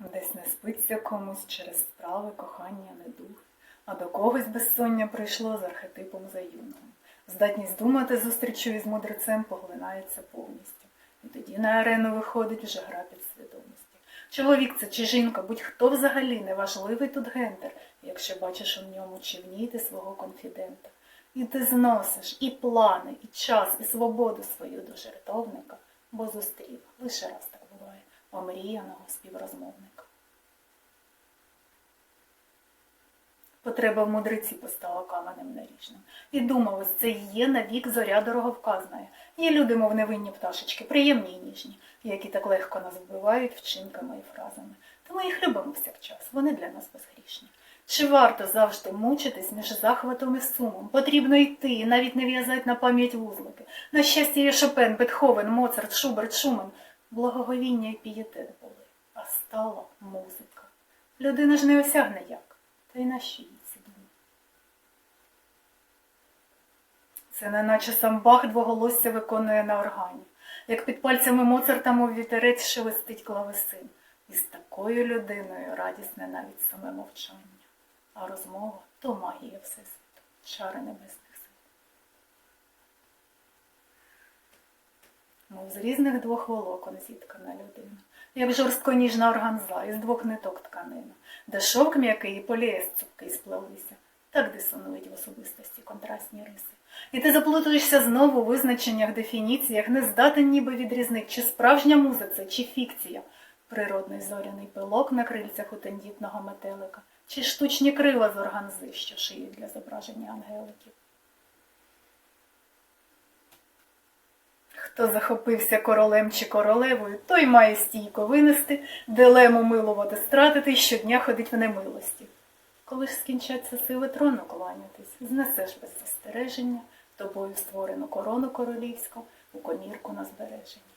Десь не спиться комусь через справи, кохання, недух, а до когось безсоння прийшло з архетипом заюного. Здатність думати зустрічу із мудрецем поглинається повністю. І тоді на арену виходить вже гра підсвідомості. Чоловік це чи жінка, будь-хто взагалі неважливий тут гендер, якщо бачиш у ньому чи в ній ти свого конфідента. І ти зносиш і плани, і час, і свободу свою до жертовника, бо зустрів, лише раз так омріяного співрозмовника. Потреба в мудреці постала каменем наріжним. І думав, ось це і є навік зоря дороговказна. Є люди, мов невинні пташечки, приємні і ніжні, які так легко нас вбивають вчинками і фразами. Та ми їх любимо всякчас, вони для нас безгрішні. Чи варто завжди мучитись між захватом і сумом? Потрібно йти і навіть не в'язати на пам'ять вузлики. На щастя, є Шопен, Бетховен, Моцарт, Шуберт, Шумен. Благоговіння і пієтет були, а стала музика. Людина ж не осягне як, та й на що їй ці думи? Це не наче сам Бах двоголосся виконує на органі, як під пальцями Моцарта, мов вітерець шелестить клавесин. І з такою людиною радісне навіть саме мовчання, а розмова то магія Всесвіту, чари небесних Мов з різних двох волокон зіткана людина, як жорстко ніжна органза із двох ниток тканина, де шовк м'який і поліес цупкий сплелися, так дисонують в особистості контрастні риси. І ти заплутуєшся знову у визначеннях, дефініціях, не здатен ніби відрізнити, чи справжня муза чи фікція, природний зоряний пилок на крильцях у тендітного метелика, чи штучні крила з органзи, що шиють для зображення ангеликів. Хто захопився королем чи королевою, той має стійко винести, дилему милувати стратити щодня ходить в немилості. Коли ж скінчаться сили трону кланятись, знесеш без застереження тобою створену корону королівську у комірку на збереження.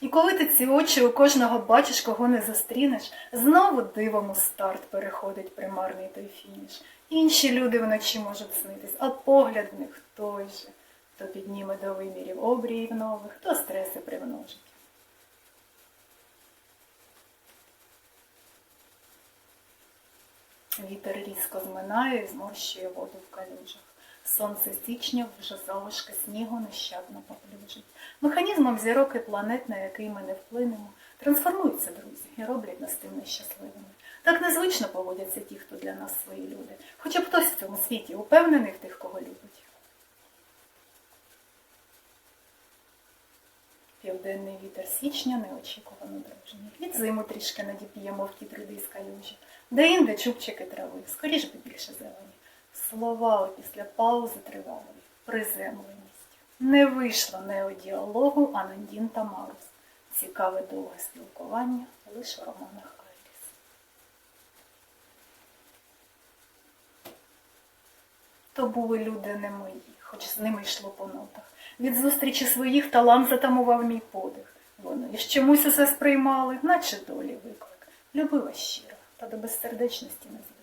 І коли ти ці очі у кожного бачиш, кого не зустрінеш, знову дивом у старт переходить примарний той фініш. Інші люди вночі можуть снитись, а погляд в них той же, хто підніме до вимірів обріїв нових, хто стреси примножить. Вітер різко зминає і зморщує воду в калюжах. Сонце січня вже залишки снігу нещадно поплюжить. Механізмом зірок і планет, на який ми не вплинемо, трансформуються друзі і роблять нас тим нещасливими. Так незвично поводяться ті, хто для нас свої люди. Хоча б хтось в цьому світі упевнений в тих, кого любить. Південний вітер січня неочікувано дружній. Від зиму трішки надіп'ємо в ті труди з калюжі. Де інде чубчики трави, скоріш би більше зелені. Слова після паузи тривалої, приземленість. Не вийшло неодіалогу Анандін та Марус. Цікаве довге спілкування лише в романах Айріс. То були люди не мої, хоч з ними йшло по нотах. Від зустрічі своїх талант затамував мій подих. Вони ж чомусь усе сприймали, наче долі виклик. Любила щиро, та до безсердечності не звикла.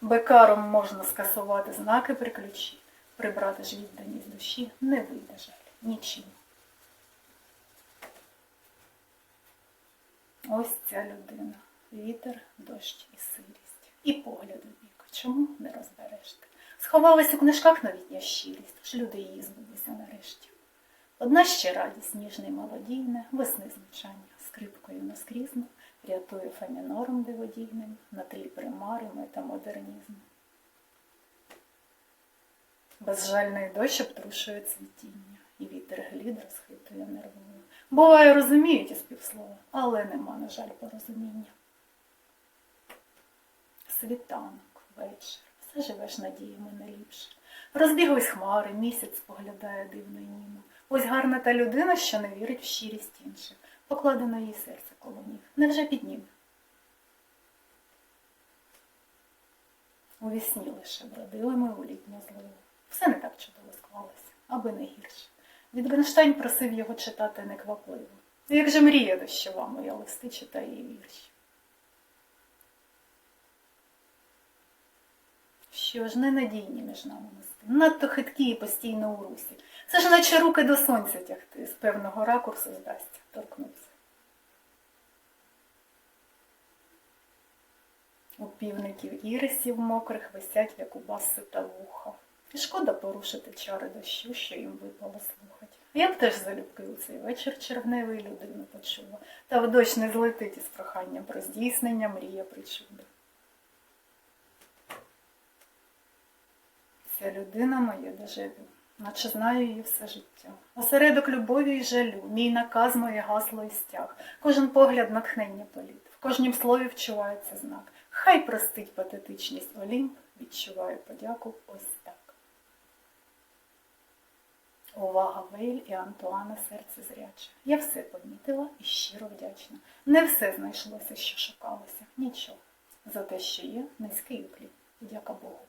Бекаром можна скасувати знаки при ключі, прибрати ж відданість душі не вийде жаль, нічим. Ось ця людина. Вітер, дощ і сирість. І погляд у бік. Чому не розбереш? Сховалась у книжках новітня щирість, тож люди її збулися нарешті. Одна ще радість, ніжне й молодійне, весни звучання, скрипкою наскрізно, рятує фемінором диводійним, на тлі примари метамодернізму. Безжальний дощ обтрушує цвітіння, і вітер глід розхитує нервово. Буває, розуміють із півслова, але нема, на жаль, порозуміння. Світанок, вечір, все живеш надіями не ліпше. Розбіглись хмари, місяць споглядає дивно німо. Ось гарна та людина, що не вірить в щирість інших. Покладено їй серце коло ніг. Невже підніме? У вісні лише бродили ми у літню зливу. Все не так чудово склалося, аби не гірше. Вітгенштейн просив його читати неквапливо. Як же мріє дощова моя листи читає і вірші. Що ж, ненадійні між нами мости, надто хиткі і постійно у русі. Це ж наче руки до сонця тягти, з певного ракурсу здасться, торкнувся. У півників ірисів мокрих висять, як у баси та вуха. І шкода порушити чари дощу, що їм випало слухать. Я б теж залюбки у цей вечір червневий людину почула, та в дощ не злетить із проханням про здійснення мрія причуди. Ця людина моє дежавю наче знаю її все життя. Осередок любові й жалю, мій наказ, моє гасло і стяг. Кожен погляд натхнення політ, в кожнім слові вчувається знак. Хай простить патетичність Олімп, відчуваю подяку ось так. Увага Вейль і Антуана серце зряче. Я все помітила і щиро вдячна. Не все знайшлося, що шукалося, нічого. За те, що є, низький уклін. Дяка Богу.